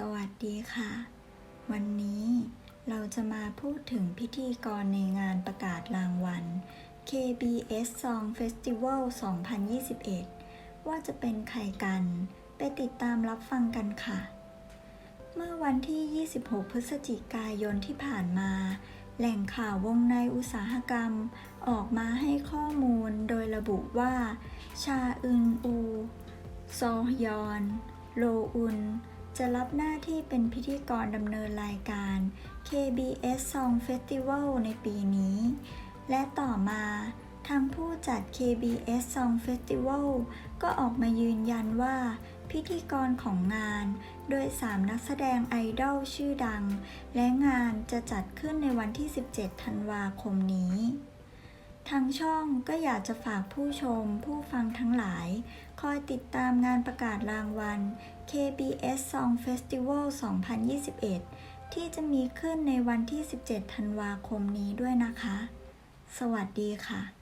สวัสดีค่ะ วันนี้เราจะมาพูดถึงพิธีกรในงานประกาศรางวัล KBS Song Festival 2021 ว่าจะเป็นใครกัน ไปติดตามรับฟังกันค่ะ เมื่อวันที่ 26 พฤศจิกายนที่ผ่านมา แหล่งข่าววงในอุตสาหกรรม ออกมาให้ข้อมูลโดยระบุว่า ชาอึนอู ซอฮยอน โลอุน จะรับหน้าที่เป็นพิธีกรดำเนินรายการ KBS Song Festival ในปีนี้ และต่อมาทางผู้จัด KBS Song Festival ก็ออกมายืนยันว่า พิธีกรของงาน โดย 3 นักแสดงไอดอลชื่อดัง และงานจะจัดขึ้นในวันที่ 17 ธันวาคมนี้างช่องก็อยากจะฝากผู้ชมผู้ฟังทั้งหลาย คอยติดตามงานประกาศรางวัล KBS Song Festival 2021 ที่จะมีขึ้นในวันที่ 17 ธันวาคมนี้ด้วยนะคะ สวัสดีค่ะ